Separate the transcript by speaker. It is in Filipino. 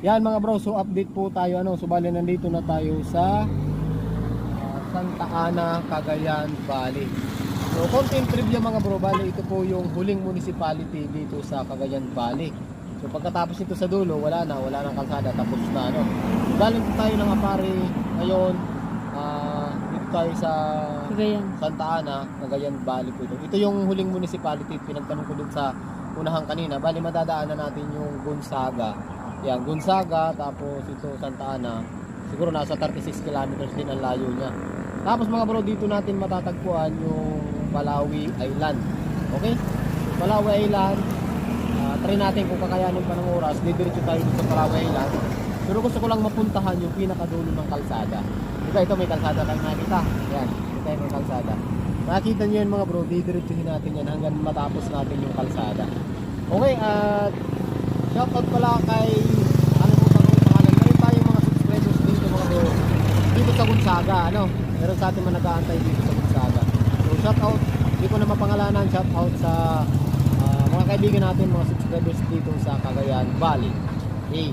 Speaker 1: Yan mga bro, so update po tayo ano, so bali nandito na tayo sa ah, Santa Ana, Cagayan Valley. So content trivia mga bro, bali ito po yung huling municipality dito sa Cagayan Valley. So pagkatapos nito sa dulo, wala na, wala nang kalsada, tapos na ano. Galing po tayo ng Apari ngayon, ah, dito tayo sa
Speaker 2: Cagayan.
Speaker 1: Santa Ana, Cagayan Valley po ito. Ito yung huling municipality, pinagtanong ko dun sa unahan kanina. Bali madadaanan natin yung Gonzaga. Yan, Gonzaga, tapos ito Santa Ana. Siguro nasa 36 kilometers din ang layo niya. Tapos mga bro, dito natin matatagpuan yung Palawi Island. Okay? Palawi Island, ah, try natin kung kakayanin pa ng oras, didiretso tayo dito sa Palawi Island. Pero gusto ko lang mapuntahan yung pinakadulo ng kalsada. Diba ito may kalsada tayo nakita. Yan, ito may kalsada. Nakita niyo yan mga bro, didiretsuhin natin yan hanggang matapos natin yung kalsada. Okay, at shoutout pala kay ano po bang pangalan? Meron tayong mga subscribers dito mga bro. Dito sa Gonzaga, ano? Meron sa atin mga nag-aantay dito sa Gonzaga. So shoutout, hindi ko na mapangalanan, shoutout sa ah, mga kaibigan natin, mga subscribers dito sa Cagayan Valley. Hey.